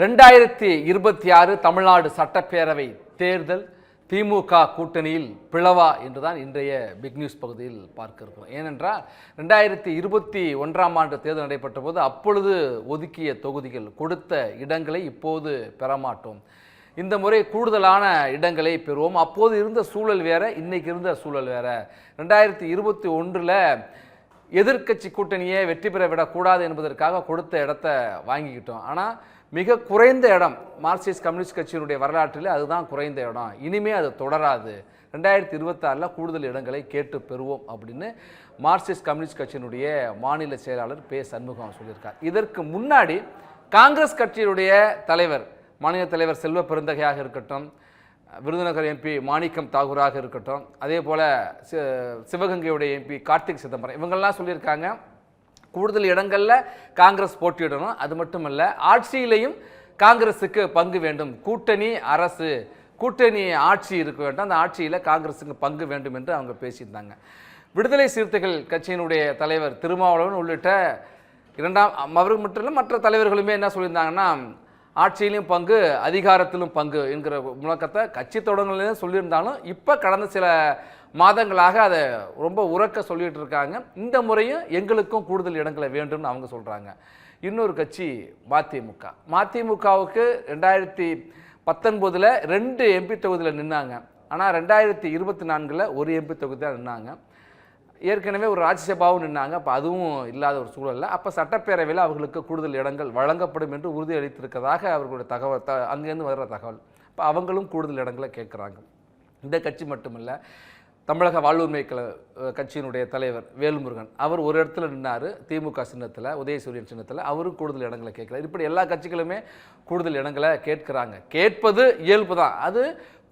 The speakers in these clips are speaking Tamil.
ரெண்டாயிரத்தி இருபத்தி ஆறு தமிழ்நாடு சட்டப்பேரவை தேர்தல் திமுக கூட்டணியில் பிளவா என்றுதான் இன்றைய பிக் நியூஸ் பகுதியில் பார்க்க இருக்கிறோம். ஏனென்றால் ரெண்டாயிரத்தி இருபத்தி ஒன்றாம் ஆண்டு தேர்தல் நடைபெற்ற போது அப்பொழுது ஒதுக்கிய தொகுதிகள் கொடுத்த இடங்களை இப்போது பெறமாட்டோம். இந்த முறை கூடுதலான இடங்களை பெறுவோம். அப்போது இருந்த சூழல் வேற இன்னைக்கு இருந்த சூழல் வேற. ரெண்டாயிரத்தி இருபத்தி ஒன்றில் எதிர்க்கட்சி கூட்டணியை வெற்றி பெற விடக்கூடாது என்பதற்காக கொடுத்த இடத்த வாங்கிக்கிட்டோம். ஆனால் மிக குறைந்த இடம் மார்க்சிஸ்ட் கம்யூனிஸ்ட் கட்சியினுடைய வரலாற்றில் அதுதான் குறைந்த இடம். இனிமே அது தொடராது. ரெண்டாயிரத்தி இருபத்தாறில் கூடுதல் இடங்களை கேட்டு பெறுவோம் அப்படின்னு மார்க்சிஸ்ட் கம்யூனிஸ்ட் கட்சியினுடைய மாநில செயலாளர் பே சண்முகம் சொல்லியிருக்கார். இதற்கு முன்னாடி காங்கிரஸ் கட்சியினுடைய தலைவர் மாநில தலைவர் செல்வ பெருந்தகையாக இருக்கட்டும் விருதுநகர் எம்பி மாணிக்கம் தாகூராக இருக்கட்டும் அதே போல் சி- சிவகங்கையுடைய எம்பி கார்த்திக் சிதம்பரம் இவங்கெல்லாம் சொல்லியிருக்காங்க. கூடுதல் இடங்களில் காங்கிரஸ் போட்டியிடணும். அது மட்டுமல்ல ஆட்சியிலையும் காங்கிரஸுக்கு பங்கு வேண்டும். கூட்டணி அரசு கூட்டணி ஆட்சி இருக்க வேண்டும். அந்த ஆட்சியில் காங்கிரஸுக்கு பங்கு வேண்டும் என்று அவங்க பேசியிருந்தாங்க. விடுதலை சிறுத்தைகள் கட்சியினுடைய தலைவர் திருமாவளவன் உள்ளிட்ட இரண்டாம் அவருக்கு மட்டும் இல்லை மற்ற தலைவர்களுமே என்ன சொல்லியிருந்தாங்கன்னா ஆட்சியிலும் பங்கு அதிகாரத்திலும் பங்கு என்கிற முழக்கத்தை கட்சி தொடங்கலே சொல்லியிருந்தாலும் இப்போ கடந்த சில மாதங்களாக அதை ரொம்ப உறக்க சொல்லிட்டு இருக்காங்க. இந்த முறையும் எங்களுக்கும் கூடுதல் இடங்களை வேண்டும்னு அவங்க சொல்கிறாங்க இன்னொரு கட்சி மதிமுக. மதிமுகவுக்கு ரெண்டாயிரத்தி பத்தொன்பதில் ரெண்டு எம்பி தொகுதியில் நின்னாங்க. ஆனால் ரெண்டாயிரத்தி இருபத்தி நான்கில் ஒரு எம்பி தொகுதி தான் நின்னாங்க. ஏற்கனவே ஒரு ராஜ்யசபாவும் நின்னாங்க. அப்போ அதுவும் இல்லாத ஒரு சூழலில். அப்போ சட்டப்பேரவையில் அவர்களுக்கு கூடுதல் இடங்கள் வழங்கப்படும் என்று உறுதியளித்திருக்கதாக அவர்களுடைய தகவல் த அங்கேருந்து வர்ற தகவல். இப்போ அவங்களும் கூடுதல் இடங்களை கேட்குறாங்க. இந்த கட்சி மட்டுமில்ல தமிழக வாழ்வுரிமை கல கட்சியினுடைய தலைவர் வேல்முருகன் அவர் ஒரு இடத்துல நின்னார் திமுக சின்னத்தில் உதயசூரியன் சின்னத்தில் அவரும் கூடுதல் இடங்களை கேட்குறாரு. இப்படி எல்லா கட்சிகளுமே கூடுதல் இடங்களை கேட்குறாங்க. கேட்பது இயல்பு தான். அது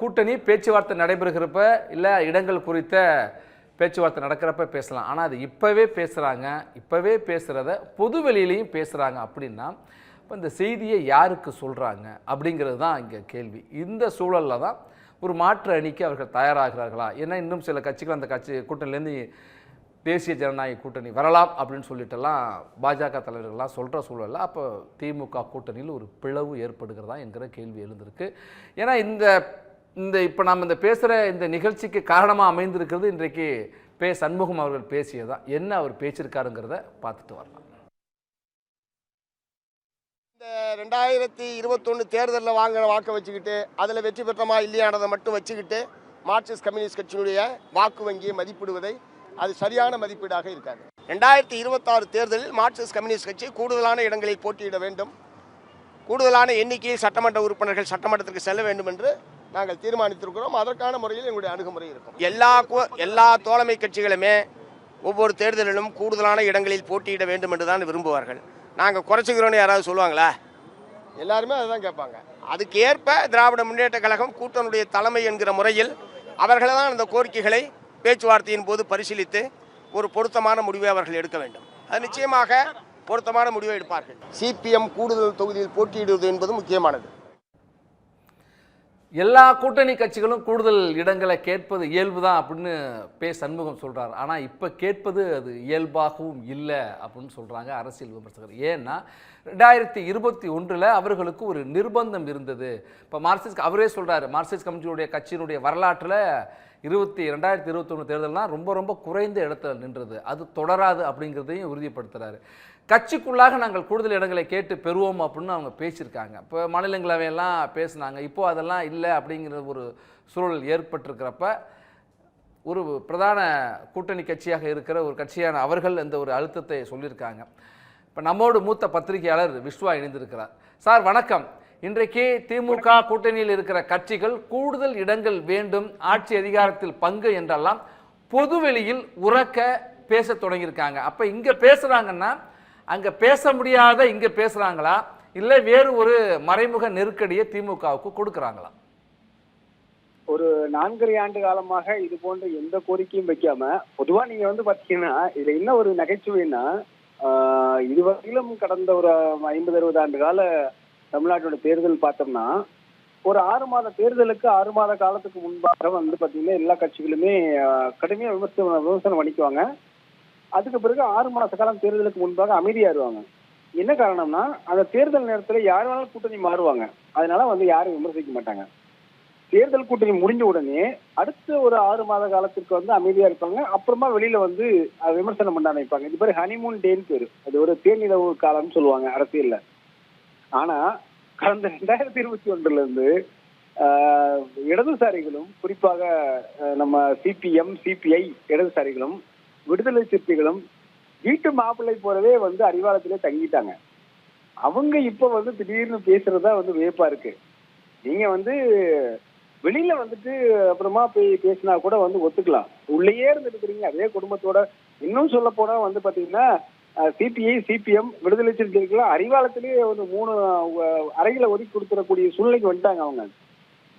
கூட்டணி பேச்சுவார்த்தை நடைபெறுகிறப்ப இல்லை இடங்கள் குறித்த பேச்சுவார்த்தை நடக்கிறப்ப பேசலாம். ஆனால் அது இப்போவே பேசுகிறாங்க இப்போவே பேசுகிறத பொது வெளியிலையும் பேசுகிறாங்க அப்படின்னா இப்போ இந்த செய்தியை யாருக்கு சொல்கிறாங்க அப்படிங்கிறது தான் இங்கே கேள்வி. இந்த சூழலில் தான் ஒரு மாற்று அணிக்கு அவர்கள் தயாராகிறார்களா? ஏன்னா இன்னும் சில கட்சிகள் அந்த கட்சி கூட்டணிலேருந்து தேசிய ஜனநாயக கூட்டணி வரலாம் அப்படின்னு சொல்லிட்டெல்லாம் பாஜக தலைவர்கள்லாம் சொல்கிற சூழலில் அப்போ திமுக கூட்டணியில் ஒரு பிளவு ஏற்படுகிறதா என்கிற கேள்வி எழுந்திருக்கு. ஏன்னா இந்த இந்த இப்போ நாம் இந்த பேசுகிற இந்த நிகழ்ச்சிக்கு காரணமாக அமைந்திருக்கிறது இன்றைக்கு பே சண்முகம் அவர்கள் பேசியதான் என்ன அவர் பேசியிருக்காருங்கிறத பார்த்துட்டு வரலாம். ரெண்டாயிரத்தி இருபத்தொன்று தேர்தலில் வாங்கின வாக்கை வச்சுக்கிட்டு அதில் வெற்றி பெற்றமா இல்லையானதை மட்டும் வச்சுக்கிட்டு மார்க்சிஸ்ட் கம்யூனிஸ்ட் கட்சியினுடைய வாக்கு வங்கியை மதிப்பிடுவதை அது சரியான மதிப்பீடாக இருக்காது. ரெண்டாயிரத்தி இருபத்தாறு தேர்தலில் மார்க்சிஸ்ட் கம்யூனிஸ்ட் கட்சி கூடுதலான இடங்களில் போட்டியிட வேண்டும். கூடுதலான எண்ணிக்கையில் சட்டமன்ற உறுப்பினர்கள் சட்டமன்றத்திற்கு செல்ல வேண்டும் என்று நாங்கள் தீர்மானித்திருக்கிறோம். அதற்கான முறையில் எங்களுடைய அணுகுமுறை இருக்கும். எல்லா எல்லா தோழமை கட்சிகளுமே ஒவ்வொரு தேர்தலிலும் கூடுதலான இடங்களில் போட்டியிட வேண்டும் என்று தான் விரும்புவார்கள். நாங்கள் குறைச்சிக்கிறோன்னு யாராவது சொல்லுவாங்களா? எல்லாருமே அதுதான் கேட்பாங்க. அதுக்கேற்ப திராவிட முன்னேற்ற கழகம் கூட்டணுடைய தலைமை என்கிற முறையில் அவர்கள்தான் அந்த கோரிக்கைகளை பேச்சுவார்த்தையின் போது பரிசீலித்து ஒரு பொருத்தமான முடிவை அவர்கள் எடுக்க வேண்டும். அது நிச்சயமாக பொருத்தமான முடிவை எடுப்பார்கள். சிபிஎம் கூடுதல் தொகுதியில் போட்டியிடுவது என்பது முக்கியமானது. எல்லா கூட்டணி கட்சிகளும் கூடுதல் இடங்களை கேட்பது இயல்பு தான் அப்படின்னு பே சண்முகம் சொல்கிறார் ஆனால் இப்போ கேட்பது அது இயல்பாகவும் இல்லை அப்படின்னு சொல்கிறாங்க அரசியல் விமர்சகர். ஏன்னா ரெண்டாயிரத்தி இருபத்தி ஒன்றில் அவர்களுக்கு ஒரு நிர்பந்தம் இருந்தது. இப்போ மார்க்சிஸ்ட் அவரே சொல்கிறார் மார்க்சிஸ்ட் கமிட்டியுடைய கட்சியினுடைய வரலாற்றில் இருபத்தி ரெண்டாயிரத்தி இருபத்தொன்று தேர்தல்னால் ரொம்ப ரொம்ப குறைந்த இடத்துல நின்றது. அது தொடராது அப்படிங்கிறதையும் உறுதிப்படுத்துகிறாரு கட்சிக்குள்ளாக நாங்கள் கூடுதல் இடங்களை கேட்டு பெறுவோம் அப்படின்னு அவங்க பேசியிருக்காங்க. இப்போ மாநிலங்களவையெல்லாம் பேசுனாங்க. இப்போ அதெல்லாம் இல்லை அப்படிங்கிற ஒரு சூழல் ஏற்பட்டிருக்கிறப்ப ஒரு பிரதான கூட்டணி கட்சியாக இருக்கிற ஒரு கட்சியான அவர்கள் இந்த ஒரு அழுத்தத்தை சொல்லியிருக்காங்க. இப்போ நம்மோடு மூத்த பத்திரிகையாளர் விஸ்வா இணைந்திருக்கிறார். சார் வணக்கம். இன்றைக்கு திமுக கூட்டணியில் இருக்கிற கட்சிகள் கூடுதல் இடங்கள் வேண்டும் ஆட்சி அதிகாரத்தில் பங்கு என்றெல்லாம் பொதுவெளியில் உறக்க பேசத் தொடங்கியிருக்காங்க. அப்போ இங்கே பேசுகிறாங்கன்னா அங்கே பேச முடியாத இங்கே பேசுகிறாங்களா இல்லை வேறு ஒரு மறைமுக நெருக்கடியை திமுகவுக்கு கொடுக்குறாங்களா? ஒரு நான்கரை ஆண்டு காலமாக இது போன்ற எந்த கோரிக்கையும் வைக்காம பொதுவா நீங்க வந்து பாத்தீங்கன்னா இதுல என்ன ஒரு நகைச்சுவைன்னா இதுவரையிலும் கடந்த ஒரு ஐம்பது அறுபது ஆண்டு கால தமிழ்நாட்டோட தேர்தல் பார்த்தோம்னா ஒரு ஆறு மாத தேர்தலுக்கு ஆறு மாத காலத்துக்கு முன்பாக வந்து பாத்தீங்கன்னா எல்லா கட்சிகளுமே கடுமையா விமர்சனம் விமர்சனம் பண்ணிக்குவாங்க அதுக்கு பிறகு ஆறு மாச காலம் தேர்தலுக்கு முன்பாக அமைதியாயிருவாங்க. என்ன காரணம்னா அந்த தேர்தல் நேரத்துல யார் வேணாலும் கூட்டணி மாறுவாங்க. அதனால வந்து யாரும் விமர்சிக்க மாட்டாங்க. தேர்தல் கூட்டணி முடிஞ்ச உடனே அடுத்த ஒரு ஆறு மாத காலத்திற்கு வந்து அமைதியா இருப்பாங்க. அப்புறமா வெளியில வந்து விமர்சனம் பண்ண நினைப்பாங்க இது பேர் ஹனிமூன் டேன்னு பேரு. அது ஒரு தேனிலவு காலம்னு சொல்லுவாங்க அரசியல்ல. ஆனா கடந்த ரெண்டாயிரத்தி இருபத்தி ஒன்றுல இருந்து ஆஹ், இடதுசாரிகளும் குறிப்பாக நம்ம சிபிஎம் சிபிஐ இடதுசாரிகளும் விடுதலை சிற்பிகளும் வீட்டு மாப்பிள்ளை போலவே வந்து அறிவாளத்திலே தங்கிட்டாங்க. அவங்க இப்ப வந்து திடீர்னு பேசுறதா வந்து வியப்பா இருக்கு. நீங்க வந்து வெளியில வந்துட்டு அப்புறமா போய் பேசினா கூட வந்து ஒத்துக்கலாம். உள்ளேயே இருந்துருக்கிறீங்க அதே குடும்பத்தோட இன்னும் சொல்ல போனா வந்து பாத்தீங்கன்னா சிபிஐ சிபிஎம் விடுதலை சிறுத்தைகள் அறிவாளத்திலேயே வந்து மூணு அறைகளை ஒதுக்கி கொடுத்துடக்கூடிய சூழ்நிலைக்கு வந்துட்டாங்க அவங்க.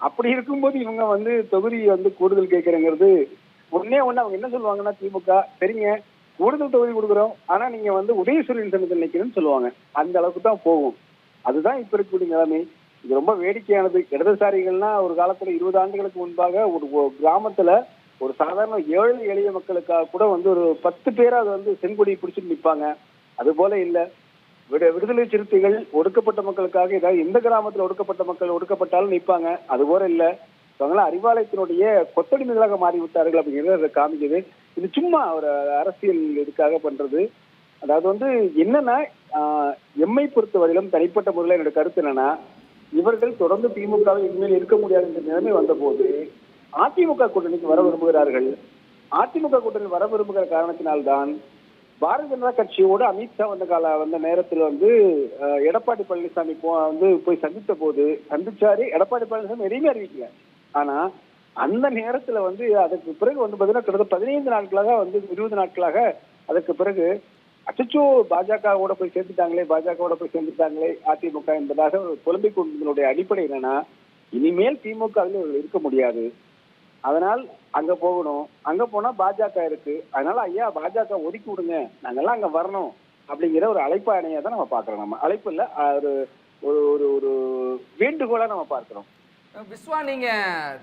அப்படி இருக்கும்போது இவங்க வந்து தொகுதி வந்து கூடுதல் கேட்கறங்கிறது ஒன்னே ஒண்ணு அவங்க என்ன சொல்லுவாங்கன்னா திமுக சரிங்க கூடுதல் தொகுதி கொடுக்குறோம் ஆனா நீங்க வந்து உதயசூரியன் சனத்தில் நிக்கணும்னு சொல்லுவாங்க. அந்த அளவுக்கு தான் போகும். அதுதான் இப்ப இருக்கக்கூடிய நிலைமை. இது ரொம்ப வேடிக்கையானது. இடதுசாரிகள்னா ஒரு காலத்துல இருபது ஆண்டுகளுக்கு முன்பாக ஒரு கிராமத்துல ஒரு சாதாரண ஏழு எளிய மக்களுக்காக கூட வந்து ஒரு பத்து பேராவது வந்து செங்கொடி பிடிச்சிட்டு நிற்பாங்க அது போல இல்ல. விடு விடுதலை சிறுத்தைகள் ஒடுக்கப்பட்ட மக்களுக்காக ஏதாவது எந்த கிராமத்துல ஒடுக்கப்பட்ட மக்கள் ஒடுக்கப்பட்டாலும் நிற்பாங்க அது போல இல்லை. இவங்களாம் அறிவாலயத்தினுடைய கொத்தடிமைகளாக மாறிவிட்டார்கள் அப்படிங்கிறத அதை காமிக்குது. இது சும்மா ஒரு அரசியல் இதுக்காக பண்றது. அதாவது வந்து என்னன்னா எம்மை எம்மை பொறுத்தவரையிலும் தனிப்பட்ட முறையில் என்னோட கருத்து என்னன்னா இவர்கள் தொடர்ந்து திமுகவை இனிமேல் இருக்க முடியாது என்ற நிலைமை வந்தபோது அதிமுக கூட்டணிக்கு வர விரும்புகிறார்கள். அதிமுக கூட்டணி வர விரும்புகிற காரணத்தினால்தான் பாரதிய ஜனதா கட்சியோடு அமித்ஷா வந்த கால வந்த நேரத்தில் வந்து எடப்பாடி பழனிசாமி வந்து போய் சந்தித்த போது சந்திச்சாரு. எடப்பாடி பழனிசாமி எதையுமே அறிவிக்கல. ஆனா அந்த நேரத்துல வந்து அதுக்கு பிறகு வந்து பாத்தீங்கன்னா கிட்டத்தட்ட பதினைந்து நாட்களாக வந்து இருபது நாட்களாக அதற்கு பிறகு அச்சோ பாஜகவோட போய் சேர்ந்துட்டாங்களே பாஜகவோட போய் சேர்ந்துட்டாங்களே அதிமுக என்பதாக ஒரு புலம்பிக் கொண்டதனுடைய அடிப்படை என்னன்னா இனிமேல் திமுக இருக்க முடியாது. அதனால் அங்க போகணும். அங்க போனா பாஜக இருக்கு. அதனால ஐயா பாஜக ஒதுக்கி விடுங்க. நாங்கெல்லாம் அங்க வரணும். அப்படிங்கிற ஒரு அழைப்பாணையை தான் நம்ம பாக்குறோம் நம்ம. அழைப்பு இல்ல ஒரு ஒரு ஒரு ஒரு வேண்டுகோளா நம்ம பார்க்கிறோம். விஸ்வா நீங்க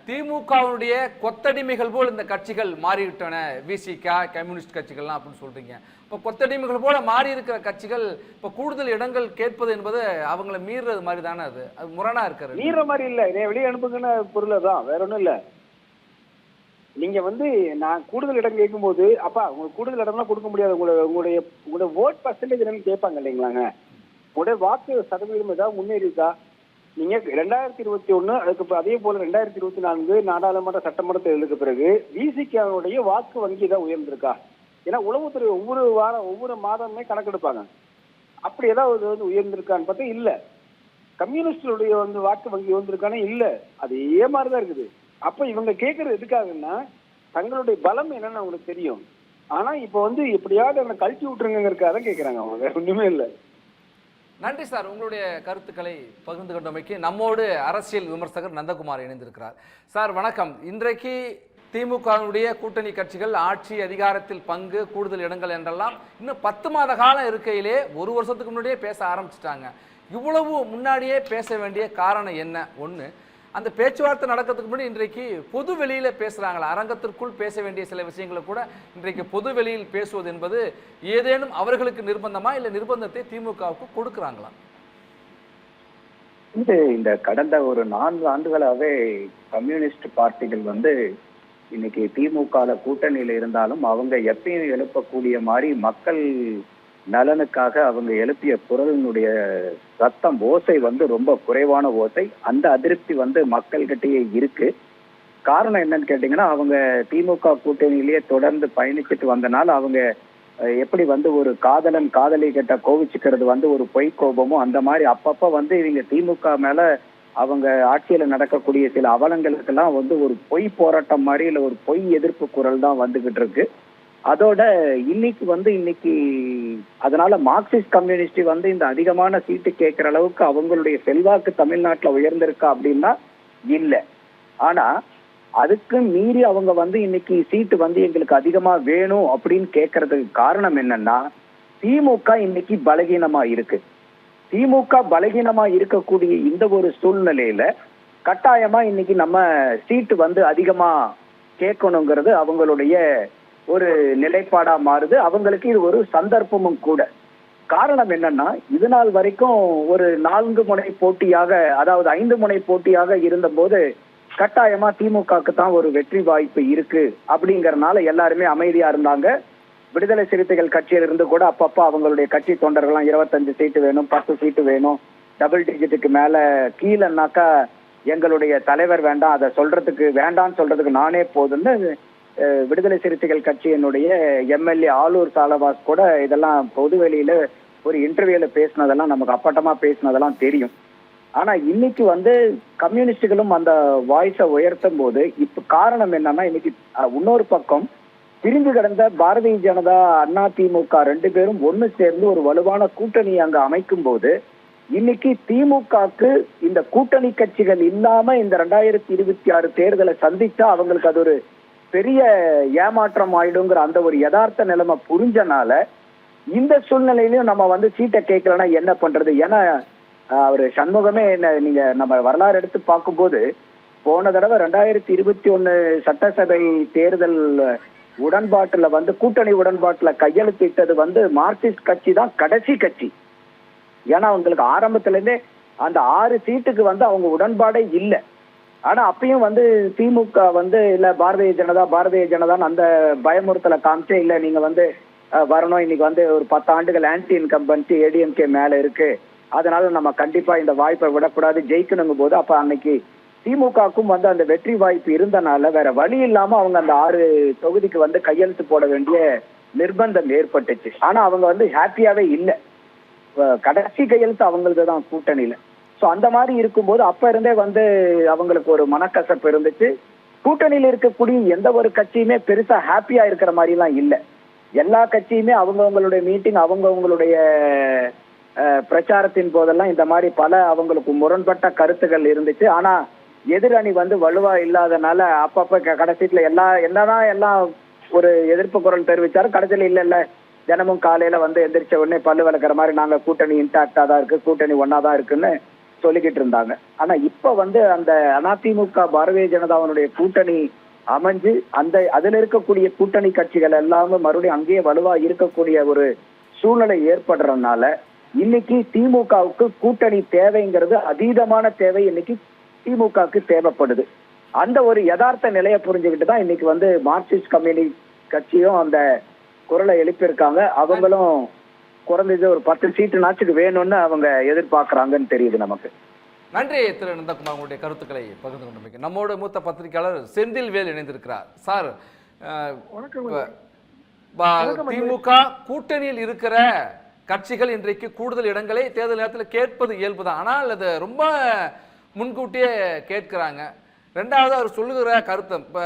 திமுகவுடைய கொத்தடிமைகள் போல் இந்த கட்சிகள் மாறிவிட்டன. விசிகா கம்யூனிஸ்ட் கட்சிகள்லாம் அப்படின்னு சொல்றீங்க. இப்போ கொத்தடிமைகள் போல மாறி இருக்கிற கட்சிகள் இப்போ கூடுதல் இடங்கள் கேட்பது என்பது அவங்கள மீறுறது மாதிரி தானே அது? அது முரணா இருக்கிறது மீற மாதிரி இல்ல. இதை வெளியே அனுப்புங்கன்னு பொருள் தான் வேற ஒண்ணும் இல்ல. நீங்க வந்து நான் கூடுதல் இடம் கேட்கும்போது அப்பா உங்களுக்கு கூடுதல் இடம்லாம் கொடுக்க முடியாது. உங்களுடைய உங்களுடைய உங்களுடைய ஓட் பர்சன்டேஜ் என்னன்னு கேட்பாங்க இல்லைங்களாங்க. உங்களுடைய வாக்கு சதவீதம் ஏதாவது முன்னேறி இருக்கா? நீங்க ரெண்டாயிரத்தி இருபத்தி ஒண்ணு அதுக்கு அதே போல ரெண்டாயிரத்தி இருபத்தி நான்கு நாடாளுமன்ற சட்டமன்ற தேர்தலுக்கு பிறகு விசிகாவுடைய வாக்கு வங்கி தான் உயர்ந்திருக்கா? ஏன்னா உளவுத்துறை ஒவ்வொரு வாரம் ஒவ்வொரு மாதமே கணக்கெடுப்பாங்க. அப்படி ஏதாவது வந்து உயர்ந்திருக்கான்னு பார்த்தா இல்ல. கம்யூனிஸ்டுடைய வந்து வாக்கு வங்கி உயர்ந்திருக்கானே இல்ல. அதே மாதிரிதான் இருக்குது. அப்ப இவங்க கேட்கறது எதுக்காகன்னா தங்களுடைய பலம் என்னன்னு அவங்களுக்கு தெரியும். ஆனா இப்ப வந்து எப்படியாவது அவனை கழட்டி விட்டுருங்கிறதுக்காக தான் கேட்கறாங்க அவங்க. வேற ஒண்ணுமே இல்லை. நன்றி சார். உங்களுடைய கருத்துக்களை பகிர்ந்து கொண்டமைக்கு நம்மோடு அரசியல் விமர்சகர் நந்தகுமார் இணைந்திருக்கிறார். சார் வணக்கம். இன்றைக்கு திமுகவினுடைய கூட்டணி கட்சிகள் ஆட்சி அதிகாரத்தில் பங்கு கூடுதல் இடங்கள் என்றெல்லாம் இன்னும் பத்து மாத காலம் இருக்கையிலே ஒரு வருஷத்துக்கு முன்னாடியே பேச ஆரம்பிச்சிட்டாங்க. இவ்வளவு முன்னாடியே பேச வேண்டிய காரணம் என்ன? ஒன்று அந்த பேச்சுவார்த்தை நடக்கிறதுக்கு முன்னாடி இன்றைக்கு பொது வெளியில் பேசுகிறாங்களா அரங்கத்திற்குள் பேச வேண்டிய சில விஷயங்களை கூட இன்றைக்கு பொது வெளியில் பேசுவது என்பது ஏதேனும் அவர்களுக்கு நிர்பந்தமா இல்லை நிர்பந்தத்தை திமுகவுக்கு கொடுக்குறாங்களா? இது இந்த கடந்த ஒரு நான்கு ஆண்டுகளாகவே கம்யூனிஸ்ட் பார்ட்டிகள் வந்து இன்னைக்கு திமுகல கூட்டணியில இருந்தாலும் அவங்க எப்பயும் எழுப்பக்கூடிய மாதிரி மக்கள் நலனுக்காக அவங்க எழுப்பிய குரலினுடைய சத்தம் ஓசை வந்து ரொம்ப குறைவான ஓசை. அந்த அதிருப்தி வந்து மக்கள்கிட்டயே இருக்கு. காரணம் என்னன்னு கேட்டீங்கன்னா அவங்க திமுக கூட்டணியிலேயே தொடர்ந்து பயணிச்சுட்டு வந்தனால அவங்க எப்படி வந்து ஒரு காதலன் காதலி கிட்ட கோவிச்சுக்கிறது வந்து ஒரு பொய் கோபமோ அந்த மாதிரி அப்பப்ப வந்து இவங்க திமுக மேல அவங்க ஆட்சியில நடக்கக்கூடிய சில அவலங்களுக்கெல்லாம் வந்து ஒரு பொய் போராட்டம் மாதிரி இல்ல ஒரு பொய் எதிர்ப்பு குரல் தான் வந்துகிட்டு இருக்கு. அதோட இன்னைக்கு வந்து இன்னைக்கு அதனால மார்க்சிஸ்ட் கம்யூனிஸ்ட் வந்து இந்த அதிகமான சீட்டு கேட்கிற அளவுக்கு அவங்களுடைய செல்வாக்கு தமிழ்நாட்டுல உயர்ந்திருக்கா அப்படின்னா இல்லை. ஆனா அதுக்கு மீறி அவங்க வந்து இன்னைக்கு சீட்டு வந்து எங்களுக்கு அதிகமா வேணும் அப்படின்னு கேட்கறதுக்கு காரணம் என்னன்னா திமுக இன்னைக்கு பலகீனமா இருக்கு. திமுக பலகீனமா இருக்கக்கூடிய இந்த ஒரு சூழ்நிலையில கட்டாயமா இன்னைக்கு நம்ம சீட்டு வந்து அதிகமா கேட்கணுங்கிறது அவங்களுடைய ஒரு நிலைப்பாடா மாறுது. அவங்களுக்கு இது ஒரு சந்தர்ப்பமும் கூட. காரணம் என்னன்னா இது நாள் வரைக்கும் ஒரு நான்கு முனை போட்டியாக அதாவது ஐந்து முனை போட்டியாக இருந்தபோது கட்டாயமா திமுகவுக்கு தான் ஒரு வெற்றி வாய்ப்பு இருக்கு அப்படிங்கறனால எல்லாருமே அமைதியா இருந்தாங்க. விடுதலை சிறுத்தைகள் கட்சியில இருந்து கூட அப்பப்ப அவங்களுடைய கட்சி தொண்டர்கள்லாம் இருபத்தஞ்சு சீட்டு வேணும் பத்து சீட்டு வேணும். டபுள் டிஜிட்டுக்கு மேல கீழேனாக்கா எங்களுடைய தலைவர் வேண்டாம் அதை சொல்றதுக்கு வேண்டாம்னு சொல்றதுக்கு நானே போதுன்னு விடுதலை சிறுத்தைகள் கட்சியினுடைய எம்எல்ஏ ஆலூர் சாலவாஸ் கூட இதெல்லாம் பொதுவெளியில ஒரு இன்டர்வியூல பேசினதெல்லாம் நமக்கு அப்பட்டமா பேசினதெல்லாம் தெரியும். ஆனா இன்னைக்கு வந்து கம்யூனிஸ்டுகளும் அந்த வாய்ஸை உயர்த்தும் போது இப்ப காரணம் என்னன்னா இன்னைக்கு இன்னொரு பக்கம் பிரிந்து கிடந்த பாரதிய ஜனதா அண்ணா திமுக ரெண்டு பேரும் ஒண்ணு சேர்ந்து ஒரு வலுவான கூட்டணி அங்க அமைக்கும் போது இன்னைக்கு திமுகக்கு இந்த கூட்டணி கட்சிகள் இல்லாம இந்த ரெண்டாயிரத்தி இருபத்தி ஆறு தேர்தலை சந்திச்சா அவங்களுக்கு அது ஒரு பெரிய ஏமாற்றம் ஆயிடுங்கிற அந்த ஒரு யதார்த்த நிலைமை புரிஞ்சனால இந்த சூழ்நிலையிலயும் நம்ம வந்து சீட்டை கேட்கலன்னா என்ன பண்றது? ஏன்னா அவர் சண்முகமே என்ன நீங்க நம்ம வரலாறு எடுத்து பார்க்கும்போது போன தடவை ரெண்டாயிரத்தி இருபத்தி ஒன்னு சட்டசபை தேர்தல் உடன்பாட்டுல வந்து கூட்டணி உடன்பாட்டுல கையெழுத்திட்டது வந்து மார்க்சிஸ்ட் கட்சி தான் கடைசி கட்சி. ஏன்னா அவங்களுக்கு ஆரம்பத்துல இருந்தே அந்த ஆறு சீட்டுக்கு வந்து அவங்க உடன்பாடே இல்லை. ஆனா அப்பயும் வந்து திமுக வந்து இல்ல பாரதிய ஜனதா பாரதிய ஜனதான்னு அந்த பயமுறுத்தலை காமிச்சே இல்ல நீங்க வந்து வரணும். இன்னைக்கு வந்து ஒரு பத்து ஆண்டுகள் ஆன்டி இன்கம்பன்சி ஏடிஎம்கே மேல இருக்கு. அதனால நம்ம கண்டிப்பா இந்த வாய்ப்பை விடக்கூடாது. ஜெயிக்கணுங்கும் போது அப்ப அன்னைக்கு திமுகவுக்கும் வந்து அந்த வெற்றி வாய்ப்பு இருந்தனால வேற வழி இல்லாம அவங்க அந்த ஆறு தொகுதிக்கு வந்து கையெழுத்து போட வேண்டிய நிர்பந்தம் ஏற்பட்டுச்சு. ஆனா அவங்க வந்து ஹாப்பியாவே இல்லை. கடைசி கையெழுத்து அவங்களுக்கு தான் கூட்டணியில. ஸோ அந்த மாதிரி இருக்கும்போது அப்ப இருந்தே வந்து அவங்களுக்கு ஒரு மனக்கசப்பு இருந்துச்சு. கூட்டணியில் இருக்கக்கூடிய எந்த ஒரு கட்சியுமே பெருசா ஹாப்பியா இருக்கிற மாதிரிலாம் இல்லை. எல்லா கட்சியுமே அவங்கவங்களுடைய மீட்டிங் அவங்கவுங்களுடைய பிரச்சாரத்தின் போதெல்லாம் இந்த மாதிரி பல அவங்களுக்கு முரண்பட்ட கருத்துக்கள் இருந்துச்சு. ஆனா எதிரணி வந்து வலுவா இல்லாதனால அப்பப்ப க- கடைசியில எல்லா என்னதான் எல்லாம் ஒரு எதிர்ப்பு குரல் தெரிவிச்சாரு கடைசியில் இல்ல இல்ல. தினமும் காலையில வந்து எந்திரிச்ச உடனே பல்லு விளக்குற மாதிரி நாங்க கூட்டணி இன்டாக்டா தான் இருக்கு கூட்டணி ஒன்னா தான் இருக்குன்னு சொல்லிக்கிட்டு இருந்தாங்க. ஆனா இப்ப வந்து அந்த அதிமுக பாரதிய ஜனதாவினுடைய கூட்டணி அமைஞ்சு அந்த அதுல இருக்கக்கூடிய கூட்டணி கட்சிகள் எல்லாமே மறுபடியும் அங்கேயே வலுவா இருக்கக்கூடிய ஒரு சூழ்நிலை ஏற்படுறதுனால இன்னைக்கு திமுகவுக்கு கூட்டணி தேவைங்கிறது அதீதமான தேவை இன்னைக்கு திமுகவுக்கு தேவைப்படுது. அந்த ஒரு யதார்த்த நிலையை புரிஞ்சுக்கிட்டு தான் இன்னைக்கு வந்து மார்க்சிஸ்ட் கம்யூனிஸ்ட் கட்சியும் அந்த குரலை எழுப்பியிருக்காங்க. அவங்களும் குறைந்தது ஒரு பத்து சீட்டு நாச்சுக்கு வேணும்னு அவங்க எதிர்பார்க்கறாங்கன்னு தெரியுது நமக்கு. நன்றி திரு நந்தகுமார். உங்களுடைய கருத்துக்களை பகிர்ந்து கொண்டமைக்கு நம்மோட மூத்த பத்திரிகையாளர் செந்தில் வேல் இணைந்திருக்கிறார். சார் திமுக கூட்டணியில் இருக்கிற கட்சிகள் இன்றைக்கு கூடுதல் இடங்களை தேர்தல் நேரத்தில் கேட்பது இயல்புதான். ஆனால் அது ரொம்ப முன்கூட்டியே கேட்கிறாங்க. ரெண்டாவது அவர் சொல்லுகிற கருத்து இப்போ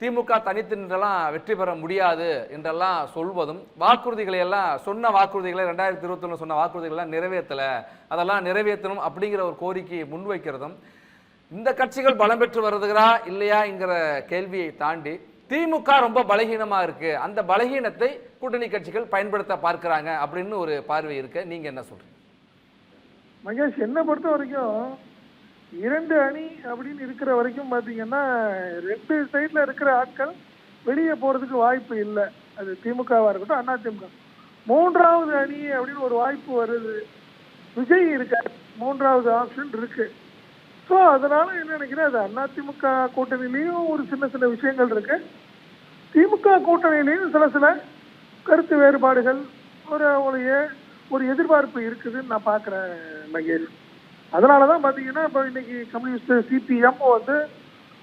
திமுக தனித்து நின்றெல்லாம் வெற்றி பெற முடியாது என்றெல்லாம் சொல்வதும் வாக்குறுதிகளை எல்லாம் சொன்ன வாக்குறுதிகளை ரெண்டாயிரத்தி இருபத்தொன்று சொன்ன வாக்குறுதிகளை எல்லாம் நிறைவேற்றலை அதெல்லாம் நிறைவேற்றணும் அப்படிங்கிற ஒரு கோரிக்கையை முன்வைக்கிறதும் இந்த கட்சிகள் பலம் பெற்று வருதுகிறா இல்லையாங்கிற கேள்வியை தாண்டி திமுக ரொம்ப பலகீனமா இருக்கு அந்த பலகீனத்தை கூட்டணி கட்சிகள் பயன்படுத்த பார்க்குறாங்க அப்படின்னு ஒரு பார்வை இருக்கு. நீங்க என்ன சொல்றீங்க? மகேஷ் என்னை பொறுத்த வரைக்கும் இரண்டு அணி அப்படின்னு இருக்கிற வரைக்கும் பார்த்தீங்கன்னா ரெண்டு சைடில் இருக்கிற ஆட்கள் வெளியே போகிறதுக்கு வாய்ப்பு இல்லை. அது திமுகவாக இருக்கட்டும் அண்ணா திமுக. மூன்றாவது அணி அப்படின்னு ஒரு வாய்ப்பு வருது. விஜய் இருக்கார். மூன்றாவது ஆப்ஷன் இருக்கு. ஸோ அதனால என்ன நினைக்கிறேன் அது அண்ணா திமுக கூட்டணியிலையும் ஒரு சின்ன சின்ன விஷயங்கள் இருக்கு. திமுக கூட்டணியிலையும் சில சில கருத்து வேறுபாடுகள் ஒரு ஒரு ஒரு எதிர்பார்ப்பு இருக்குதுன்னு நான் பார்க்குறேன் மகேஷ். அதனால தான் பார்த்தீங்கன்னா இப்போ இன்னைக்கு கம்யூனிஸ்ட் சிபிஎம் வந்து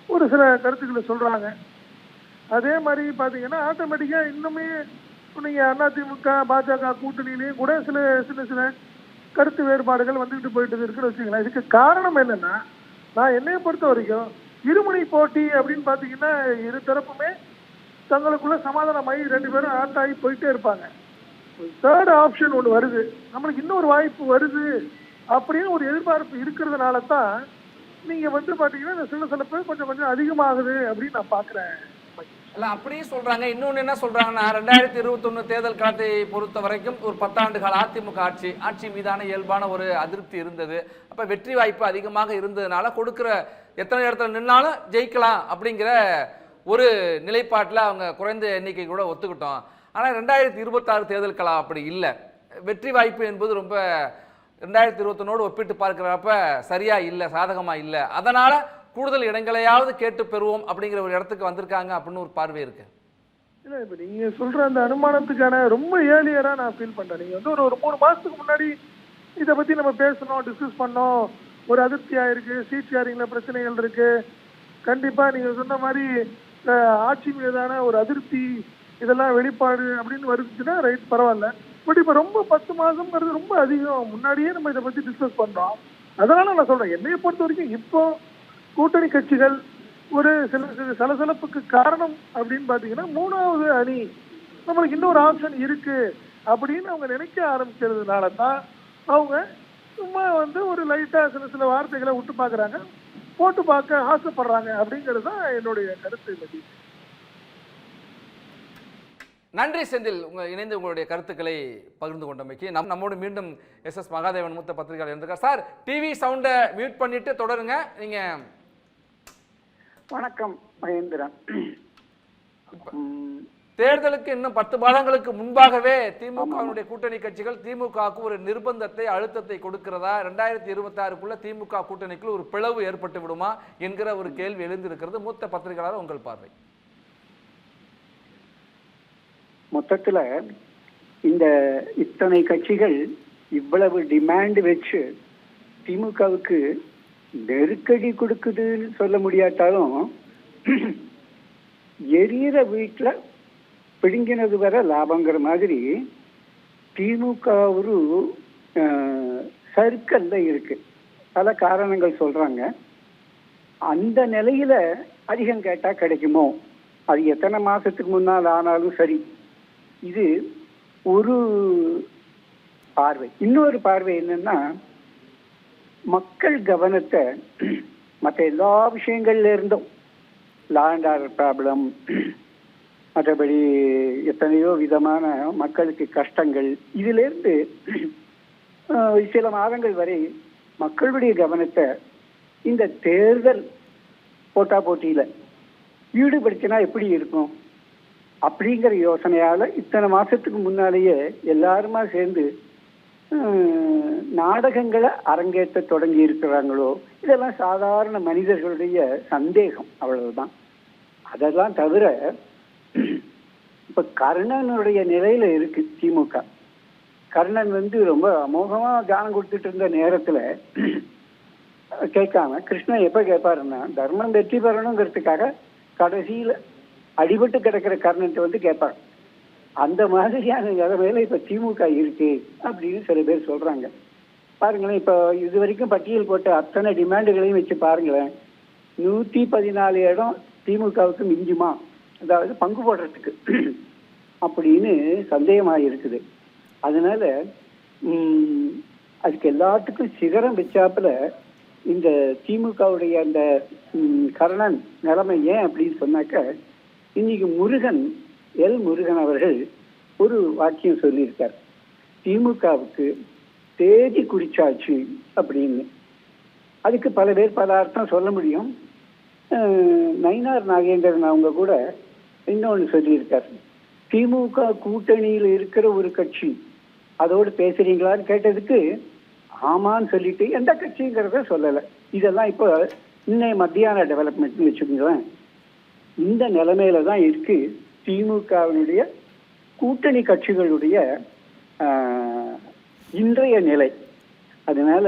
ஒரு சில கருத்துக்களை சொல்கிறாங்க அதே மாதிரி பார்த்தீங்கன்னா ஆட்டோமேட்டிக்காக இன்னுமே நீங்கள் அதிமுக பாஜக கூட்டணியிலையும் கூட சில சின்ன சில கருத்து வேறுபாடுகள் வந்துக்கிட்டு போயிட்டு இருக்குன்னு வச்சுக்கலாம் இதுக்கு காரணம் என்னன்னா நான் என்னைய பொறுத்த வரைக்கும் இருமுனை போட்டி அப்படின்னு பார்த்தீங்கன்னா இரு தரப்புமே தங்களுக்குள்ள சமாதானமாகி ரெண்டு பேரும் ஆட் ஆகி போயிட்டே இருப்பாங்க. தேர்ட் ஆப்ஷன் ஒன்று வருது. நம்மளுக்கு இன்னொரு வாய்ப்பு வருது. அப்படின்னு ஒரு எதிர்பார்ப்பு இருக்கிறதுனால தான் நீங்கள் வந்து பார்த்தீங்கன்னா இந்த சில சில பேர் கொஞ்சம் கொஞ்சம் அதிகமாகுது அப்படின்னு நான் பார்க்குறேன் இல்ல அப்படியே சொல்றாங்க. இன்னொன்னு என்ன சொல்றாங்கன்னா ரெண்டாயிரத்தி இருபத்தொன்னு தேர்தல் காலத்தை பொறுத்த வரைக்கும் ஒரு பத்தாண்டு கால அதிமுக ஆட்சி ஆட்சி மீதான இயல்பான ஒரு அதிருப்தி இருந்தது. அப்ப வெற்றி வாய்ப்பு அதிகமாக இருந்ததுனால கொடுக்கிற எத்தனை இடத்துல நின்னாலும் ஜெயிக்கலாம் அப்படிங்கிற ஒரு நிலைப்பாட்டில் அவங்க குறைந்த எண்ணிக்கை கூட ஒத்துக்கிட்டோம். ஆனா ரெண்டாயிரத்தி இருபத்தாறு தேர்தல் கலா அப்படி இல்லை. வெற்றி வாய்ப்பு என்பது ரொம்ப ரெண்டாயிரத்தி இருபத்தொன்னோடு ஒப்பிட்டு பார்க்குறப்ப சரியா இல்லை சாதகமாக இல்லை. அதனால் கூடுதல் இடங்களையாவது கேட்டு பெறுவோம் அப்படிங்கிற ஒரு இடத்துக்கு வந்திருக்காங்க அப்படின்னு ஒரு பார்வை இருக்கு. இல்லை இப்போ நீங்கள் சொல்கிற அந்த அனுமானத்துக்கான ரொம்ப ஏர்லியராக நான் ஃபீல் பண்ணுறேன் நீங்கள் வந்து ஒரு ஒரு மூணு மாதத்துக்கு முன்னாடி இதை பற்றி நம்ம பேசணும் டிஸ்கஸ் பண்ணோம். ஒரு அதிருப்தியாக இருக்குது சீட் ஷேரிங்கில் பிரச்சனைகள் இருக்குது கண்டிப்பாக நீங்கள் சொன்ன மாதிரி ஆட்சி மீதான ஒரு அதிருப்தி இதெல்லாம் வெளிப்பாடு அப்படின்னு வருதுன்னா ரைட் பரவாயில்ல. பட் இப்ப ரொம்ப பத்து மாசம்ங்கிறது ரொம்ப அதிகம். முன்னாடியே நம்ம இதை பத்தி டிஸ்கஸ் பண்றோம். அதனால நான் சொல்றேன். என்னைய பொறுத்த வரைக்கும் இப்போ கூட்டணி கட்சிகள் ஒரு சில சில சலசலப்புக்கு காரணம் அப்படின்னு பாத்தீங்கன்னா மூணாவது அணி நம்மளுக்கு இன்னொரு ஆப்ஷன் இருக்கு அப்படின்னு அவங்க நினைக்க ஆரம்பிக்கிறதுனால தான் அவங்க சும்மா வந்து ஒரு லைட்டா சில சில வார்த்தைகளை விட்டு பார்க்குறாங்க போட்டு பார்க்க ஆசைப்படுறாங்க அப்படிங்கிறது தான் என்னுடைய கருத்து இன்னைக்கு நன்றி செந்தில். உங்க இணைந்து உங்களுடைய கருத்துக்களை பகிர்ந்து கொண்டமைக்கு நம் நம்மோடு மீண்டும் எஸ் எஸ் மகாதேவன் மூத்த பத்திரிகையாளர் இருந்திருக்கார் சார் டிவி சவுண்டை மியூட் பண்ணிட்டு தொடருங்க. நீங்க வணக்கம் மகேந்திரன். தேர்தலுக்கு இன்னும் பத்து மாதங்களுக்கு முன்பாகவே திமுகவினுடைய கூட்டணி கட்சிகள் திமுகவுக்கு ஒரு நிர்பந்தத்தை அழுத்தத்தை கொடுக்கிறதா? ரெண்டாயிரத்தி இருபத்தி ஆறுக்குள்ள திமுக கூட்டணிக்குள் ஒரு பிளவு ஏற்பட்டு விடுமா? என்கிற ஒரு கேள்வி எழுந்திருக்கிறது மூத்த பத்திரிகையாளர் உங்கள் பார்வை. மொத்தத்துல இந்த இத்தனை கட்சிகள் இவ்வளவு டிமாண்ட் வச்சு திமுகவுக்கு நெருக்கடி கொடுக்குதுன்னு சொல்ல முடியாட்டாலும் எரியற வீட்டில் பிடுங்கினது வர லாபங்கிற மாதிரி திமுக ஒரு சர்க்கல்ல இருக்கு. பல காரணங்கள் சொல்றாங்க. அந்த நிலையில அதிகம் கேட்டா கிடைக்குமோ? அது எத்தனை மாசத்துக்கு முன்னால் ஆனாலும் சரி. இது ஒரு பார்வை. இன்னொரு பார்வை என்னன்னா மக்கள் கவனத்தை மற்ற எல்லா விஷயங்கள்ல இருந்தும் லா அண்ட் ஆர்டர் ப்ராப்ளம் மற்றபடி எத்தனையோ விதமான மக்களுக்கு கஷ்டங்கள் இதிலிருந்து சில மாதங்கள் வரை மக்களுடைய கவனத்தை இந்த தேர்தல் போட்டா போட்டியில் ஈடுபடுத்தினா எப்படி இருக்கும்? அப்படிங்கிற யோசனையால் இத்தனை மாதத்துக்கு முன்னாலேயே எல்லாருமா சேர்ந்து நாடகங்களை அரங்கேற்ற தொடங்கி இருக்கிறாங்களோ இதெல்லாம் சாதாரண மனிதர்களுடைய சந்தேகம் அவ்வளவுதான். அதெல்லாம் தவிர இப்போ கர்ணனுடைய நிலையில் இருக்கு திமுக. கர்ணன் வந்து ரொம்ப அமோகமாக தியானம் கொடுத்துட்டு இருந்த நேரத்தில் கேட்காம கிருஷ்ணன் எப்போ கேட்பாருன்னா தர்மம் வெற்றி பெறணுங்கிறதுக்காக கடைசியில் அடிபட்டு கிடக்கிற கர்ணன்ட்ட வந்து கேட்பாங்க. அந்த மாதிரியான நிலைமையில இப்ப திமுக இருக்கு அப்படின்னு சில பேர் சொல்றாங்க. பாருங்களேன் இப்போ இது வரைக்கும் பட்டியல் போட்ட அத்தனை டிமாண்டுகளையும் வச்சு பாருங்களேன் நூற்றி பதினாலு இடம் திமுகவுக்கு மிஞ்சுமா? அதாவது பங்கு போடுறதுக்கு. அப்படின்னு சந்தேகமாக இருக்குது. அதனால அதுக்கு எல்லாத்துக்கும் சிகரம் வச்சாப்புல இந்த திமுகவுடைய அந்த கர்ணன் நிலைமை ஏன் அப்படின்னு சொன்னாக்க இன்னைக்கு முருகன் எல் முருகன் அவர்கள் ஒரு வாக்கியம் சொல்லியிருக்கார். திமுகவுக்கு தேதி குடிச்சாச்சு அப்படின்னு. அதுக்கு பல பேர் பல அர்த்தம் சொல்ல முடியும். நயினார் நாகேந்திரன் அவங்க கூட இன்னொன்று சொல்லியிருக்கார். திமுக கூட்டணியில் இருக்கிற ஒரு கட்சி அதோடு பேசுறீங்களான்னு கேட்டதுக்கு ஆமான்னு சொல்லிட்டு எந்த கட்சிங்கிறத சொல்லலை. இதெல்லாம் இப்போ இன்னைய மத்தியான டெவலப்மெண்ட்னு வச்சுக்கோங்களேன். இந்த நிலைமையில தான் இருக்கு திமுகவினுடைய கூட்டணி கட்சிகளுடைய இன்றைய நிலை. அதனால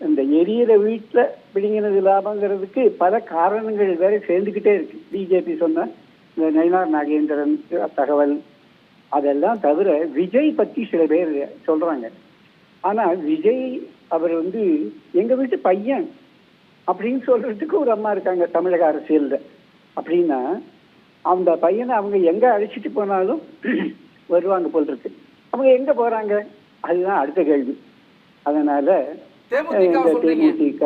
இந்த எரியிற வீட்டில் பிடிங்கினது லாபங்கிறதுக்கு பல காரணங்கள் வேற சேர்ந்துக்கிட்டே இருக்கு. பிஜேபி சொன்ன இந்த நயினார் நாகேந்திரன் தகவல் அதெல்லாம் தவிர விஜய் பத்தி சில பேர் சொல்றாங்க. ஆனா விஜய் அவர் வந்து எங்க வீட்டு பையன் அப்படின்னு சொல்றதுக்கு ஒரு அம்மா இருக்காங்க தமிழக அரசியல்ல. அப்படின்னா அந்த பையனை அவங்க எங்க அழைச்சிட்டு போனாலும் வருவாங்க போல் இருக்கு அவங்க எங்க போறாங்க? அதுதான் அடுத்த கேள்வி. அதனால தேமுதிக இந்த. தேமுதிக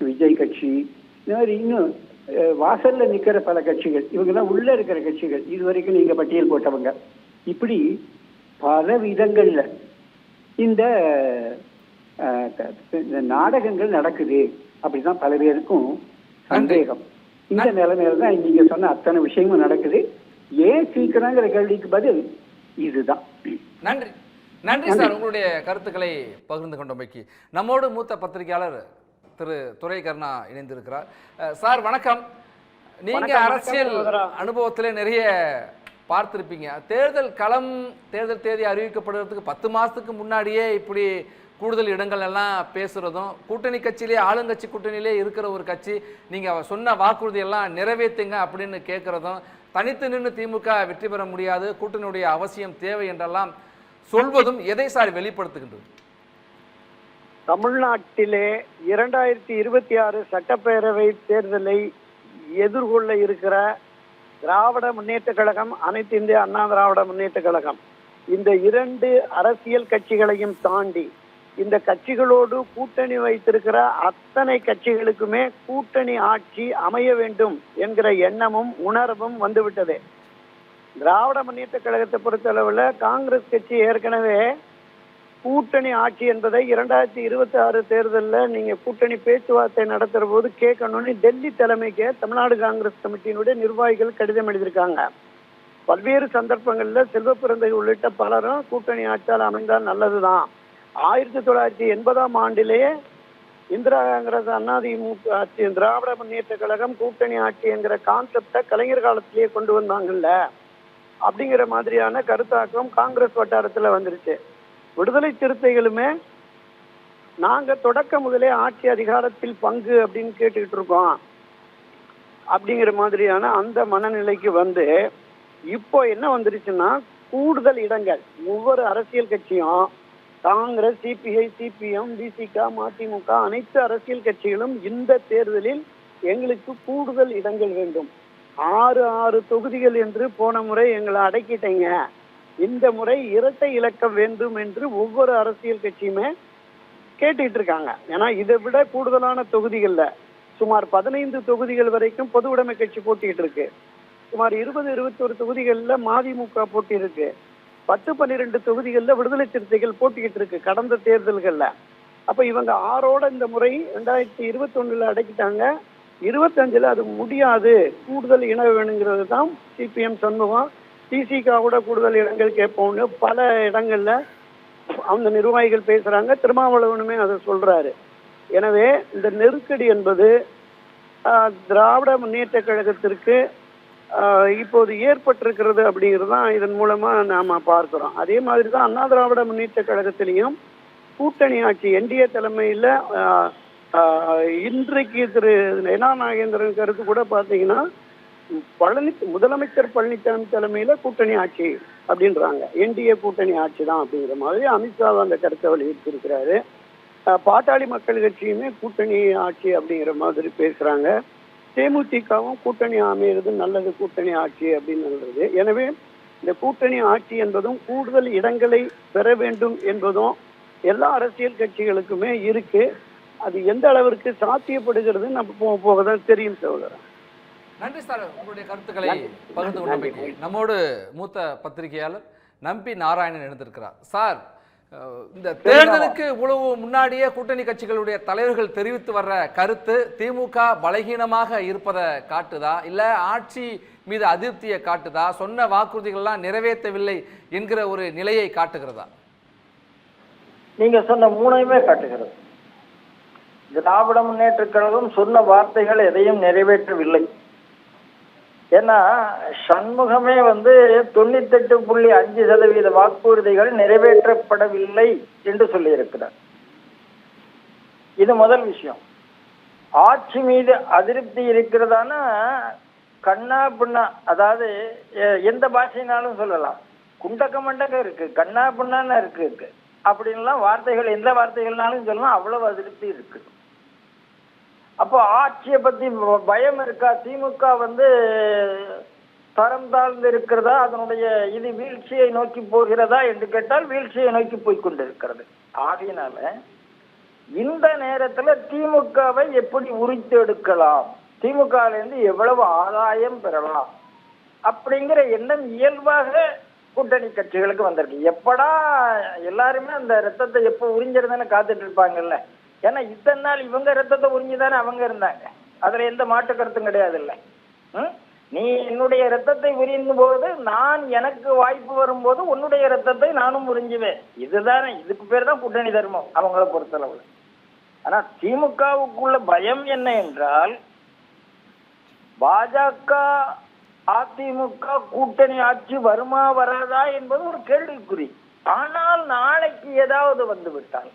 விஜய் கட்சி இந்த மாதிரி இன்னும் வாசல்ல நிக்கிற பல கட்சிகள் இவங்கெல்லாம் உள்ள இருக்கிற கட்சிகள் இது வரைக்கும் நீங்க பட்டியல் போட்டவங்க. இப்படி பல விதங்கள்ல இந்த நாடகங்கள் நடக்குது. அப்படிதான் பல பேருக்கும் சந்தேகம். இந்த நிலைமையில தான் நீங்க சொன்ன அத்தனை விஷயமும் நடக்குது. ஏன் சீக்கிரங்கிற கேள்விக்கு பதில் இதுதான். நன்றி. நன்றி சார். உங்களுடைய கருத்துக்களை பகிர்ந்து கொண்டமைக்கு நம்மோடு மூத்த பத்திரிகையாளர் திரு துரை கருணா இணைந்திருக்கிறார் சார் வணக்கம். நீங்க அரசியல். அனுபவத்துல நிறைய பார்த்திருப்பீங்க. தேர்தல் களம் தேர்தல் தேதி அறிவிக்கப்படுறதுக்கு பத்து மாசத்துக்கு முன்னாடியே இப்படி கூடுதல் இடங்கள் எல்லாம் பேசுகிறதும் கூட்டணி கட்சியிலே ஆளுங்கட்சி கூட்டணியிலே இருக்கிற ஒரு கட்சி நீங்கள் சொன்ன வாக்குறுதி எல்லாம் நிறைவேற்றுங்க அப்படின்னு கேட்குறதும் தனித்து நின்று திமுக வெற்றி பெற முடியாது கூட்டணியுடைய அவசியம் தேவை என்றெல்லாம் சொல்வதும் எதை சார் வெளிப்படுத்துகின்றது? தமிழ்நாட்டிலே இரண்டாயிரத்தி இருபத்தி ஆறு சட்டப்பேரவை தேர்தலை எதிர்கொள்ள இருக்கிற திராவிட முன்னேற்ற கழகம் அனைத்து இந்திய அண்ணா திராவிட முன்னேற்ற கழகம் இந்த இரண்டு அரசியல் கட்சிகளையும் தாண்டி இந்த கட்சிகளோடு கூட்டணி வைத்திருக்கிற அத்தனை கட்சிகளுக்குமே கூட்டணி ஆட்சி அமைய வேண்டும் என்கிற எண்ணமும் உணர்வும் வந்துவிட்டது. திராவிட முன்னேற்ற கழகத்தை பொறுத்தளவில் காங்கிரஸ் கட்சி ஏற்கனவே கூட்டணி ஆட்சி என்பதை இரண்டாயிரத்தி இருபத்தி ஆறு தேர்தலில் நீங்கள் கூட்டணி பேச்சுவார்த்தை நடத்துகிற போது கேட்கணும்னு டெல்லி தலைமைக்கு தமிழ்நாடு காங்கிரஸ் கமிட்டியினுடைய நிர்வாகிகள் கடிதம் எழுதியிருக்காங்க. பல்வேறு சந்தர்ப்பங்களில் செல்வ பிறந்தை உள்ளிட்ட பலரும் கூட்டணி ஆட்சியால் அமைந்தால் நல்லதுதான். ஆயிரத்தி தொள்ளாயிரத்தி எண்பதாம் ஆண்டிலேயே இந்திரா காங்கிரஸ் அதிமுக ஆட்சி திராவிட முன்னேற்ற கழகம் கூட்டணி ஆட்சி என்கிற கான்செப்டை கலைஞர் காலத்திலேயே கொண்டு வந்தாங்கல்ல? அப்படிங்கிற மாதிரியான கருத்தாக்கம் காங்கிரஸ் வட்டாரத்தில் வந்துருச்சு. விடுதலை சிறுத்தைகளுமே நாங்கள் தொடக்க முதலே ஆட்சி அதிகாரத்தில் பங்கு அப்படின்னு கேட்டுக்கிட்டு இருக்கோம். அப்படிங்கிற மாதிரியான அந்த மனநிலைக்கு வந்து இப்போ என்ன வந்துருச்சுன்னா கூடுதல் இடங்கள் ஒவ்வொரு அரசியல் கட்சியும் காங்கிரஸ் சிபிஐ சிபிஎம் பிசிக மதிமுக அனைத்து அரசியல் கட்சிகளும் இந்த தேர்தலில் எங்களுக்கு கூடுதல் இடங்கள் வேண்டும். ஆறு ஆறு தொகுதிகள் என்று போன முறை எங்களை அடக்கிட்டீங்க. இந்த முறை இரட்டை இலக்கம் வேண்டும் என்று ஒவ்வொரு அரசியல் கட்சியுமே கேட்டுட்டு இருக்காங்க. ஏன்னா இதை விட கூடுதலான தொகுதிகள்ல சுமார் பதினைந்து தொகுதிகள் வரைக்கும் பொது உடைமை கட்சி போட்டிட்டு இருக்கு. சுமார் இருபது இருபத்தொரு தொகுதிகளில் மதிமுக போட்டி இருக்கு பத்து பன்னிரெண்டு தொகுதிகளில் விடுதலை சிறுத்தைகள் போட்டிக்கிட்டு இருக்கு கடந்த தேர்தல்களில். அப்போ இவங்க ஆறோட இந்த முறை ரெண்டாயிரத்தி இருபத்தொன்னில் அடக்கிட்டாங்க. இருபத்தஞ்சில் அது முடியாது. கூடுதல் இன வேணுங்கிறது தான் சிபிஎம் சண்முகம். டிசிகாவோட கூடுதல் இடங்கள் கேட்போம்னு பல இடங்களில் அந்த நிர்வாகிகள் பேசுகிறாங்க திருமாவளவனுமே அதை சொல்கிறாரு எனவே இந்த நெருக்கடி என்பது திராவிட முன்னேற்ற கழகத்திற்கு இப்போது ஏற்பட்டிருக்கிறது அப்படிங்கிறது தான் இதன் மூலமாக நாம் பார்க்குறோம். அதே மாதிரி தான் அண்ணா திராவிட முன்னேற்ற கழகத்திலையும் கூட்டணி ஆட்சி என்டிஏ தலைமையில் இன்றைக்கு திரு நயனா நாகேந்திரன் கருத்து கூட பார்த்தீங்கன்னா பழனி முதலமைச்சர் பழனிசாமி தலைமையில் கூட்டணி ஆட்சி அப்படின்றாங்க. என்டிஏ கூட்டணி ஆட்சி தான் அப்படிங்கிற மாதிரி அமித்ஷா அந்த கருத்தை வெளியிட்டிருக்கிறாரு. பாட்டாளி மக்கள் கட்சியுமே கூட்டணி ஆட்சி அப்படிங்கிற மாதிரி பேசுகிறாங்க தேமுதிகவும் கூட்டணி அமைகிறது நல்லது கூட்டணி ஆட்சி அப்படின்னு சொல்றது எனவே இந்த கூட்டணி ஆட்சி என்பதும் கூடுதல் இடங்களை பெற வேண்டும் என்பதும் எல்லா அரசியல் கட்சிகளுக்குமே இருக்கு. அது எந்த அளவிற்கு சாத்தியப்படுகிறது நம்ம போக போக தான் தெரியும் சகோதரன் நன்றி சார். உங்களுடைய கருத்துக்களை பகிர்ந்து கொண்டமைக்கு நம்மோடு மூத்த பத்திரிகையாளர் நம்பி நாராயணன் எழுந்திருக்கிறார் சார் இந்த தேர்தலுக்கு இவ்வளவு முன்னாடியே கூட்டணி கட்சிகளுடைய தலைவர்கள் தெரிவித்து வர்ற கருத்து திமுக பலகீனமாக இருப்பதை காட்டுதா? இல்ல ஆட்சி மீது அதிருப்தியை காட்டுதா? சொன்ன வாக்குறுதிகள்லாம் நிறைவேற்றவில்லை என்கிற ஒரு நிலையை காட்டுகிறதா? நீங்க சொன்ன மூணையுமே காட்டுகிறது. திராவிட முன்னேற்ற கழகம் சொன்ன வார்த்தைகள் எதையும் நிறைவேற்றவில்லை. ஏன்னா சண்முகமே வந்து தொண்ணூத்தெட்டு புள்ளி அஞ்சு சதவீத வாக்குறுதிகள் நிறைவேற்றப்படவில்லை என்று சொல்லியிருக்கிறார். இது முதல் விஷயம். ஆட்சி மீது அதிருப்தி இருக்கிறதானா? கண்ணா பின்னா அதாவது எ- எந்த பாஷைனாலும் சொல்லலாம். குண்டக்க மண்டக்க இருக்கு கண்ணா பின்னான்னு இருக்கு அப்படின்லாம் வார்த்தைகள் எந்த வார்த்தைகள்னாலும் சொல்லலாம் அவ்வளவு அதிருப்தி இருக்குது அப்போ ஆட்சியை பத்தி பயம் இருக்கா? திமுக வந்து தரம் தாழ்ந்து இருக்கிறதா? அதனுடைய இது வீழ்ச்சியை நோக்கி போகிறதா என்று கேட்டால் வீழ்ச்சியை நோக்கி போய் கொண்டிருக்கிறது. ஆகையினால இந்த நேரத்துல திமுகவை எப்படி உரித்து எடுக்கலாம்? திமுக இருந்து எவ்வளவு ஆதாயம் பெறலாம்? அப்படிங்கிற எண்ணம் இயல்பாக கூட்டணி கட்சிகளுக்கு வந்திருக்கு. எப்படா எல்லாருமே அந்த ரத்தத்தை எப்போ உறிஞ்சிருந்தேன்னு காத்துட்டு இருப்பாங்கல்ல? ஏன்னா இத்தனை நாள் இவங்க ரத்தத்தை உறிஞ்சுதானே அவங்க இருந்தாங்க. அதுல எந்த மாற்று கருத்தும் கிடையாது இல்லை நீ என்னுடைய ரத்தத்தை உரியும் போது நான் எனக்கு வாய்ப்பு வரும்போது உன்னுடைய ரத்தத்தை நானும் உறிஞ்சுவேன். இதுதானே இதுக்கு பேர் தான் கூட்டணி தர்மம் அவங்கள பொறுத்தளவுல ஆனா திமுகவுக்குள்ள பயம் என்ன என்றால் பாஜக அதிமுக கூட்டணி ஆட்சி வருமா வராதா என்பது ஒரு கேள்விக்குறி. ஆனால் நாளைக்கு ஏதாவது வந்து விட்டால்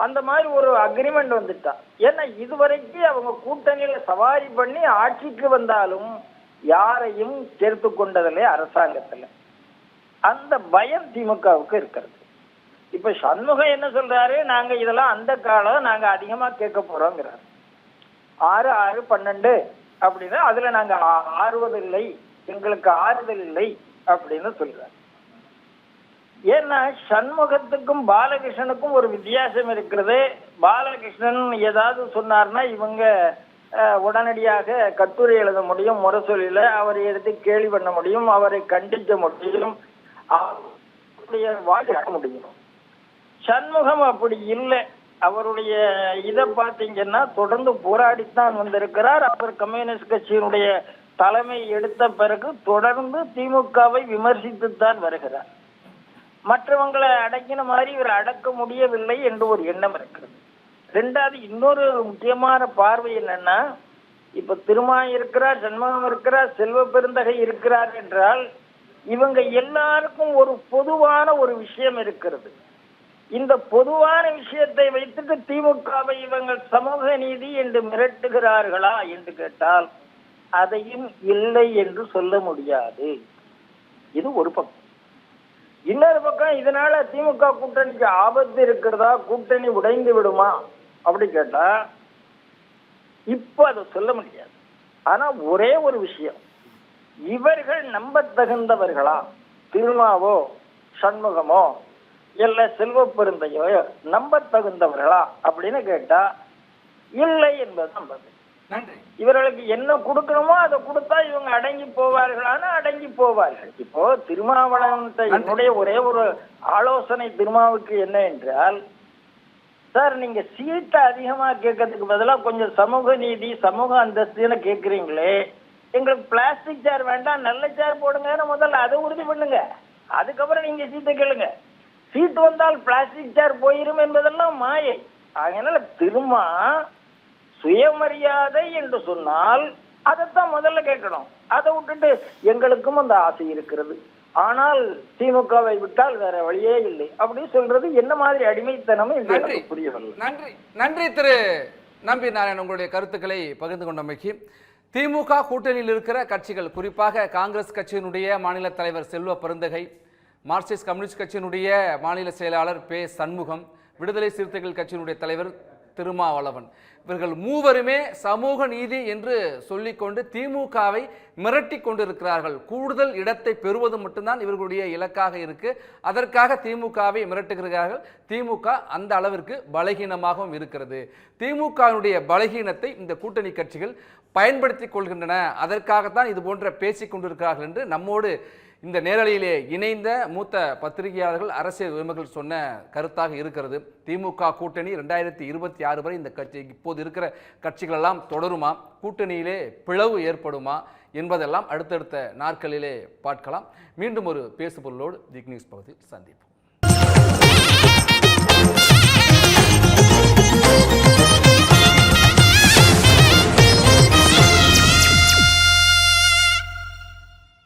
அந்த மாதிரி ஒரு அக்ரிமெண்ட் வந்துட்டா. ஏன்னா இதுவரைக்கும் அவங்க கூட்டணியில சவாரி பண்ணி ஆட்சிக்கு வந்தாலும் யாரையும் சேர்த்து கொண்டதில்லை அரசாங்கத்துல. அந்த பயம் திமுகவுக்கு இருக்கிறது. இப்ப சண்முகம் என்ன சொல்றாரு? நாங்க இதெல்லாம் அந்த காலம் நாங்க அதிகமா கேட்க போறோங்கிறாரு. ஆறு ஆறு பன்னெண்டு அப்படின்னு அதுல நாங்க ஆறுவதில்லை எங்களுக்கு ஆறுதல் இல்லை அப்படின்னு சொல்றாரு. ஏன்னா சண்முகத்துக்கும் பாலகிருஷ்ணனுக்கும் ஒரு வித்தியாசம் இருக்கிறது. பாலகிருஷ்ணன் ஏதாவது சொன்னார்னா இவங்க அஹ், உடனடியாக கட்டுரை எழுத முடியும் முரசொலியில அவரை எடுத்து கேலி பண்ண முடியும் அவரை கண்டிக்க முடியும். அவருடைய வாக்கு முடியும். சண்முகம் அப்படி இல்லை. அவருடைய இதை பார்த்தீங்கன்னா தொடர்ந்து போராடித்தான் வந்திருக்கிறார். அவர் கம்யூனிஸ்ட் கட்சியினுடைய தலைமை எடுத்த பிறகு தொடர்ந்து திமுகவை விமர்சித்துத்தான் வருகிறார். மற்றவங்களை அடக்கின மாதிரி இவர் அடக்க முடியவில்லை என்று ஒரு எண்ணம் இருக்கிறது. ரெண்டாவது இன்னொரு முக்கியமான பார்வை என்னன்னா இப்ப திருமா இருக்கிறார் சண்முகம் இருக்கிறார் செல்வ பெருந்தகை இருக்கிறார் என்றால் இவங்க எல்லாருக்கும் ஒரு பொதுவான ஒரு விஷயம் இருக்கிறது. இந்த பொதுவான விஷயத்தை வைத்துட்டு திமுகவை இவங்கள் சமூக நீதி என்று மிரட்டுகிறார்களா என்று கேட்டால் அதையும் இல்லை என்று சொல்ல முடியாது. இது ஒரு பக்கம். இன்னொரு பக்கம் இதனால திமுக கூட்டணிக்கு ஆபத்து இருக்கிறதா கூட்டணி உடைந்து விடுமா? அப்படி கேட்டா இப்ப அதை சொல்ல முடியாது. ஆனா ஒரே ஒரு விஷயம். இவர்கள் நம்ப தகுந்தவர்களா திருமாவோ சண்முகமோ இல்ல செல்வ பெருந்தையோ நம்ப தகுந்தவர்களா அப்படின்னு கேட்டா இல்லை என்பது நம்பது இவர்களுக்கு என்ன கொடுக்கணுமோ அதை கொடுத்தா இவங்க அடங்கி போவார்களான அடங்கி போவார்கள். இப்போ திருமாவளவன்ட்ட என்னுடைய ஒரே ஒரு ஆலோசனை திருமாவுக்கு என்ன என்றால் சார் நீங்க சீட்டை அதிகமா கேட்கறதுக்கு பதிலா கொஞ்சம் சமூக நீதி சமூக அந்தஸ்துன்னு கேக்குறீங்களே எங்களுக்கு பிளாஸ்டிக் சேர் வேண்டாம் நல்ல சேர் போடுங்கன்னு முதல்ல அதை உறுதி பண்ணுங்க. அதுக்கப்புறம் நீங்க சீட்டை கேளுங்க. சீட் வந்தால் பிளாஸ்டிக் சேர் போயிரும் என்பதெல்லாம் மாயை. அதனால திருமா சுயமரியாதை என்று சொன்னால் அதைத்தான் முதல்ல கேட்கணும். அதை விட்டுட்டு எங்களுக்கும் அந்த ஆசை இருக்கிறது. ஆனால் திமுகவை விட்டால் வேற வழியே இல்லை. அப்படி சொல்றது என்ன மாதிரி அடிமைத்தனம் என்று புரியவில்லை. நன்றி. நன்றி திரு நம்பி நாராயணன். உங்களுடைய கருத்துக்களை பகிர்ந்து கொண்டமைக்கு திமுக கூட்டணியில் இருக்கிற கட்சிகள் குறிப்பாக காங்கிரஸ் கட்சியினுடைய மாநில தலைவர் செல்வ பெருந்தகை மார்க்சிஸ்ட் கம்யூனிஸ்ட் கட்சியினுடைய மாநில செயலாளர் பே சண்முகம் விடுதலை சிறுத்தைகள் கட்சியினுடைய தலைவர் திருமாவளவன். இவர்கள் மூவருமே சமூக நீதி என்று சொல்லிக்கொண்டு திமுகவை மிரட்டி கொண்டிருக்கிறார்கள். கூடுதல் இடத்தை பெறுவது மட்டும்தான் இவர்களுடைய இலக்காக இருக்கு. அதற்காக திமுகவை மிரட்டுகிறார்கள். திமுக அந்த அளவிற்கு பலகீனமாகவும் இருக்கிறது. திமுகவினுடைய பலகீனத்தை இந்த கூட்டணி கட்சிகள் பயன்படுத்தி கொள்கின்றன. அதற்காகத்தான் இது போன்ற பேசிக் கொண்டிருக்கிறார்கள் என்று நம்மோடு இந்த நேரலையிலே இணைந்த மூத்த பத்திரிகையாளர்கள் அரசியல் விமர்கள் சொன்ன கருத்தாக இருக்கிறது. திமுக கூட்டணி ரெண்டாயிரத்தி இருபத்தி ஆறு வரை இந்த கட்சி இப்போது இருக்கிற கட்சிகள் எல்லாம் தொடருமா? கூட்டணியிலே பிளவு ஏற்படுமா? என்பதெல்லாம் அடுத்தடுத்த நாட்களிலே பார்க்கலாம். மீண்டும் ஒரு பேசுபொருளோடு திக் நியூஸ் பகுதியில் சந்திப்போம்.